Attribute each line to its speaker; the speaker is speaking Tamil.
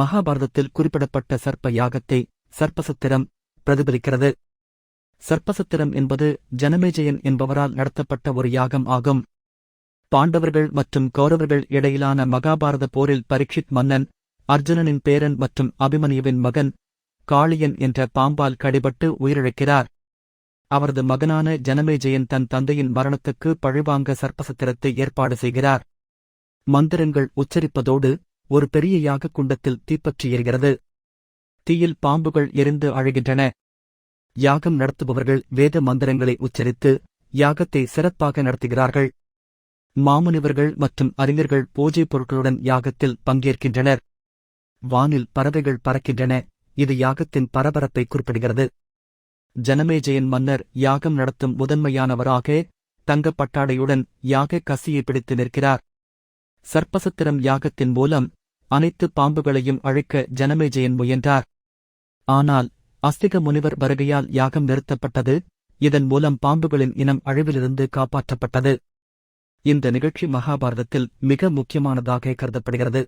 Speaker 1: மகாபாரதத்தில் குறிப்பிடப்பட்ட சர்ப்ப யாகத்தை சர்ப்பசத்திரம் பிரதிபலிக்கிறது. சர்ப்பசத்திரம் என்பது ஜனமேஜயன் என்பவரால் நடத்தப்பட்ட ஒரு யாகம் ஆகும். பாண்டவர்கள் மற்றும் கௌரவர்கள் இடையிலான மகாபாரத போரில் பரீட்சித் மன்னன் அர்ஜுனனின் பேரன் மற்றும் அபிமன்யுவின் மகன் காளியன் என்ற பாம்பால் கடிபட்டு உயிரிழக்கிறார். அவரது மகனான ஜனமேஜயன் தன் தந்தையின் மரணத்துக்கு பழிவாங்க சர்ப்பசத்திரத்தை ஏற்பாடு செய்கிறார். மந்திரங்கள் உச்சரிப்பதோடு ஒரு பெரிய யாக குண்டத்தில் தீப்பற்றி எரிகிறது தீயில் பாம்புகள் எரிந்து அழுகின்றன. யாகம் நடத்துபவர்கள் வேத மந்திரங்களை உச்சரித்து யாகத்தை சிறப்பாக நடத்துகிறார்கள். மாமுனிவர்கள் மற்றும் அறிஞர்கள் பூஜை பொருட்களுடன் யாகத்தில் பங்கேற்கின்றனர். வானில் பறவைகள் பறக்கின்றன. இது யாகத்தின் பரபரப்பை குறிப்பிடுகிறது. ஜனமேஜயன் மன்னர் யாகம் நடத்தும் முதன்மையானவராக தங்கப் பட்டாடையுடன் யாக கசியை பிடித்து நிற்கிறார். சர்ப்பசத்திரம் யாகத்தின் மூலம் அனைத்து பாம்புகளையும் அழிக்க ஜனமேஜயன் முயன்றார். ஆனால் அஸ்திக முனிவர் வருகையால் யாகம் நிறுத்தப்பட்டது இதன் மூலம் பாம்புகளின் இனம் அழிவிலிருந்து காப்பாற்றப்பட்டது. இந்த நிகழ்ச்சி மகாபாரதத்தில் மிக முக்கியமானதாக கருதப்படுகிறது.